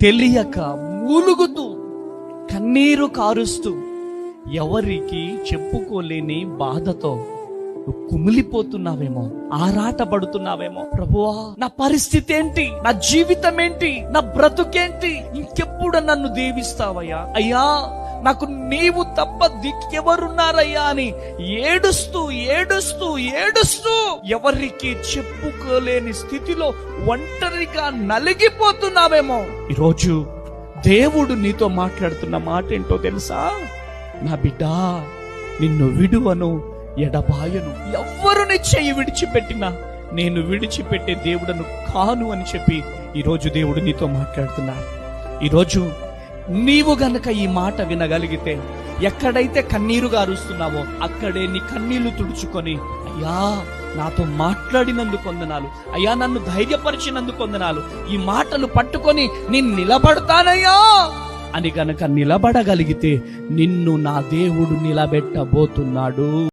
తెలియక మూలుగుతూ కన్నీరు కారుస్తూ ఎవరికి చెప్పుకోలేని బాధతో నువ్వు కుమిలిపోతున్నావేమో ఆరాట పడుతున్నావేమో ప్రభువా నా పరిస్థితి ఏంటి నా జీవితం ఏంటి నా బ్రతుకేంటి? ఇంకెప్పుడు నన్ను దీవిస్తావయ్యా? అయ్యా నాకు నీవు తప్ప దిక్కెవరున్నారయ్యా అని ఏడుస్తూ ఏడుస్తూ ఏడుస్తూ ఎవరికి చెప్పుకోలేని స్థితిలో ఒంటరిగా నలిగిపోతున్నావేమో. ఈరోజు దేవుడు నీతో మాట్లాడుతున్న మాట ఏంటో తెలుసా? నా బిడ్డ నిన్ను విడువను ఎడబాయను ఎవ్వరు నీ చెయ్యి విడిచిపెట్టినా నేను విడిచిపెట్టే దేవుడను కాను అని చెప్పి ఈరోజు దేవుడు నీతో మాట్లాడుతున్నాడు. ఈరోజు నీవు గనక ఈ మాట వినగలిగితే ఎక్కడైతే కన్నీరుగా అరుస్తున్నావో అక్కడే నీ కన్నీళ్ళు తుడుచుకొని అయ్యా నాతో మాట్లాడినందుకు వందనాలు. అయ్యా నన్ను ధైర్యపరిచినందుకు వందనాలు. ఈ మాటలు పట్టుకొని నేను నిలబడతానయ్యా. అని గనక నిలబడగలిగితే నిన్ను నా దేవుడు నిలబెట్టబోతున్నాడు.